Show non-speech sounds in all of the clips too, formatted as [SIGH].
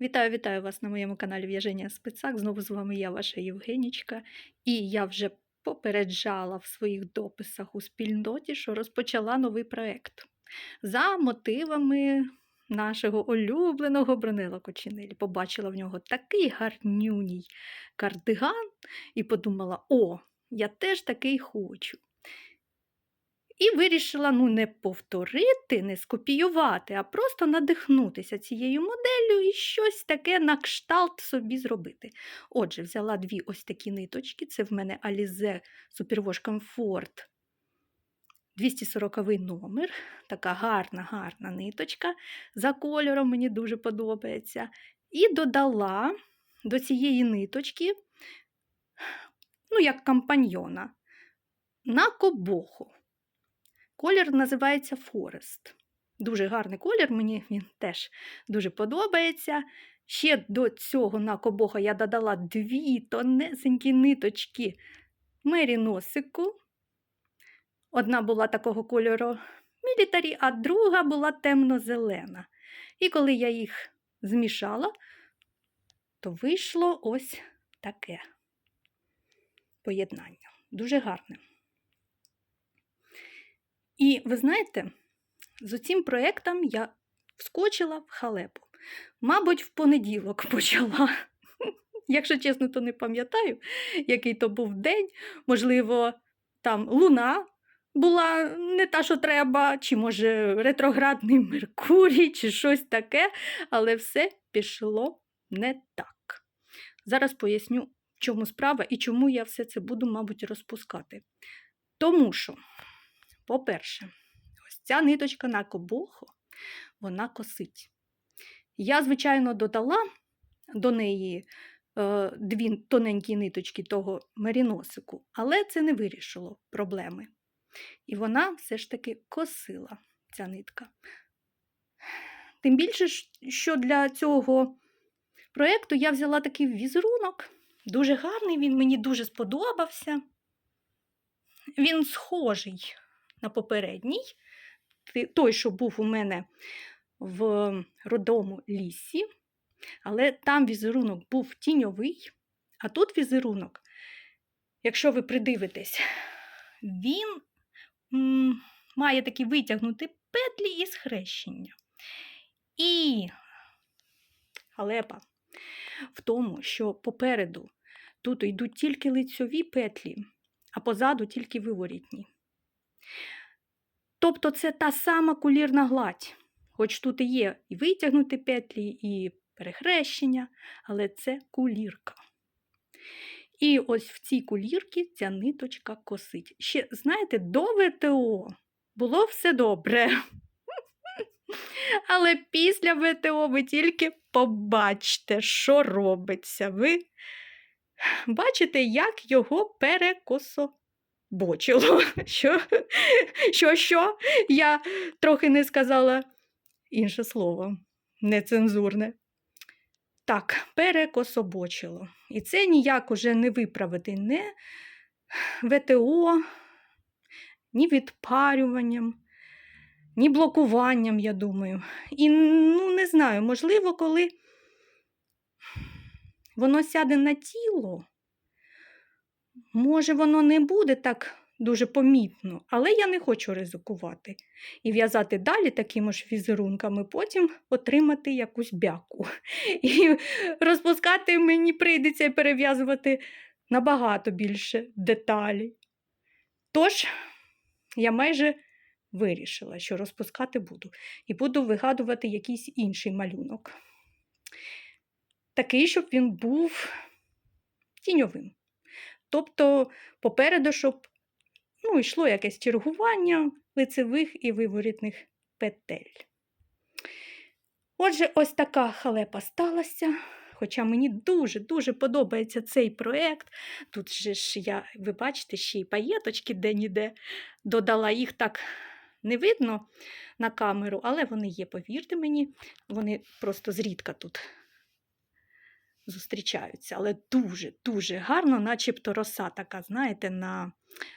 Вітаю, вітаю вас на моєму каналі В'яження Спицак. Знову з вами я, ваша Євгенічка. І я вже попереджала в своїх дописах у спільноті, що розпочала новий проєкт за мотивами нашого улюбленого Бронила Кочинелі. Побачила в нього такий гарнюній кардиган і подумала: о, я теж такий хочу. І вирішила ну, не повторити, не скопіювати, а просто надихнутися цією моделлю і щось таке на кшталт собі зробити. Отже, взяла дві ось такі ниточки. Це в мене Alize Superwash Comfort 240 номер. Така гарна, гарна ниточка. За кольором мені дуже подобається. І додала до цієї ниточки, ну, як компаньйона, на кобоху. Колір називається Forest. Дуже гарний колір, мені він теж дуже подобається. Ще до цього на кобоха я додала дві тонесенькі ниточки меріносику. Одна була такого кольору мілітарі, а друга була темно-зелена. І коли я їх змішала, то вийшло ось таке поєднання. Дуже гарне. І ви знаєте, з цим проєктом я вскочила в халепу. Мабуть, в понеділок [LAUGHS] почала. Якщо чесно, то не пам'ятаю, який то був день. Можливо, там луна була не та, що треба, чи, може, ретроградний [LAUGHS] Меркурій, чи щось таке, але все пішло не так. Зараз поясню, в чому справа і чому я все це буду, мабуть, розпускати. Тому що. По-перше, ось ця ниточка на кобоху, вона косить. Я, звичайно, додала до неї е, дві тоненькі ниточки того меріносику, але це не вирішило проблеми. І вона все ж таки косила ця нитка. Тим більше, що для цього проєкту я взяла такий візерунок, дуже гарний, він мені дуже сподобався. Він схожий на попередній, той, що був у мене в родому лісі, але там візерунок був тіньовий, а тут візерунок, якщо ви придивитесь, він м, має такі витягнуті петлі із хрещення. І халепа в тому, що попереду тут йдуть тільки лицьові петлі, а позаду тільки виворітні. Тобто це та сама кулірна гладь, хоч тут і є і витягнуті петлі, і перехрещення, але це кулірка. І ось в цій кулірці ця ниточка косить. Ще, знаєте, до ВТО було все добре. [LAUGHS] Але після ВТО ви тільки побачите, що робиться. Ви бачите, як його перекосо бочило. [LAUGHS] Що, що, що? Я трохи не сказала інше слово, нецензурне. Так, перекособочило. І це ніяк уже не виправити не ВТО, ні відпарюванням, ні блокуванням, я думаю. І ну, не знаю, можливо, коли воно сяде на тіло. Може, воно не буде так дуже помітно, але я не хочу ризикувати і в'язати далі такими ж візерунками, потім отримати якусь бяку. [LAUGHS] І розпускати мені прийдеться перев'язувати набагато більше деталей. Тож, я майже вирішила, що розпускати буду, і буду вигадувати якийсь інший малюнок. Такий, щоб він був тіньовим. Тобто попереду, щоб ну, йшло якесь чергування лицевих і виворітних петель. Отже, ось така халепа сталася. Хоча мені дуже-дуже подобається цей проєкт. Тут же ж я, ви бачите, ще й паєточки де-ніде додала їх так не видно на камеру, але вони є, повірте мені, вони просто зрідка тут зустрічаються, але дуже-дуже гарно, начебто роса така, знаєте, на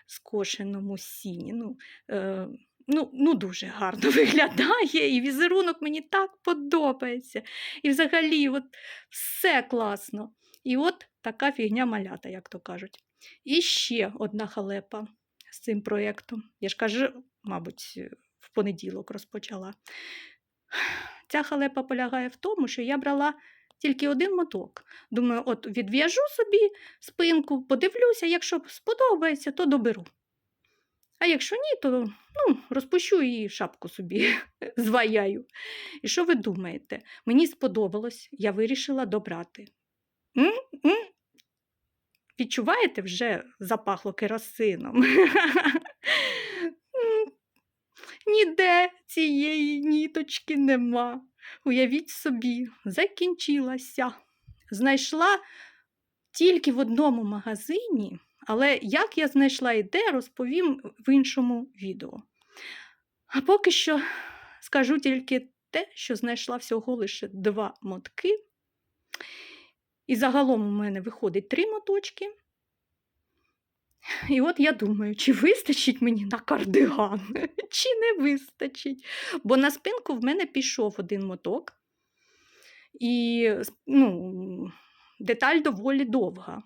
скошеному сіні. Ну, е, ну, ну дуже гарно [LAUGHS] виглядає, і візерунок мені так подобається. І взагалі, от все класно. І от така фігня малята, як то кажуть. І ще одна халепа з цим проєктом. Я ж кажу, мабуть, в понеділок розпочала. Ця халепа полягає в тому, що я брала тільки один моток. Думаю, от відв'яжу собі спинку, подивлюся, якщо сподобається, то доберу. А якщо ні, то ну, розпущу і шапку собі [LAUGHS] зваяю. І що ви думаєте? Мені сподобалось, я вирішила добрати. М? М? Відчуваєте, вже запахло керосином. [LAUGHS] Ніде цієї ніточки нема. Уявіть собі, закінчилася. Знайшла тільки в одному магазині, але як я знайшла і де, розповім в іншому відео. А поки що скажу тільки те, що знайшла всього лише два мотки. І загалом у мене виходить три моточки. [LAUGHS] І от я думаю, чи вистачить мені на кардиган, [LAUGHS] чи не вистачить. Бо на спинку в мене пішов один моток, і ну, деталь доволі довга.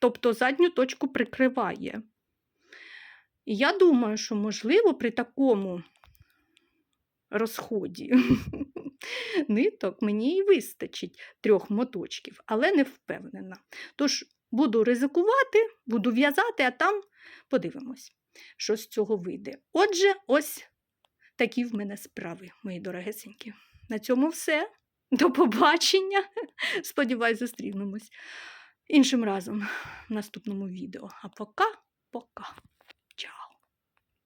Тобто задню точку прикриває. І я думаю, що, можливо, при такому розході [LAUGHS] ниток мені і вистачить трьох моточків, але не впевнена. Тож буду ризикувати, буду в'язати, а там подивимось, що з цього вийде. Отже, ось такі в мене справи, мої дорогесенькі. На цьому все. До побачення. [LAUGHS] Сподіваюсь, зустрінемось іншим разом в наступному відео. А пока, пока.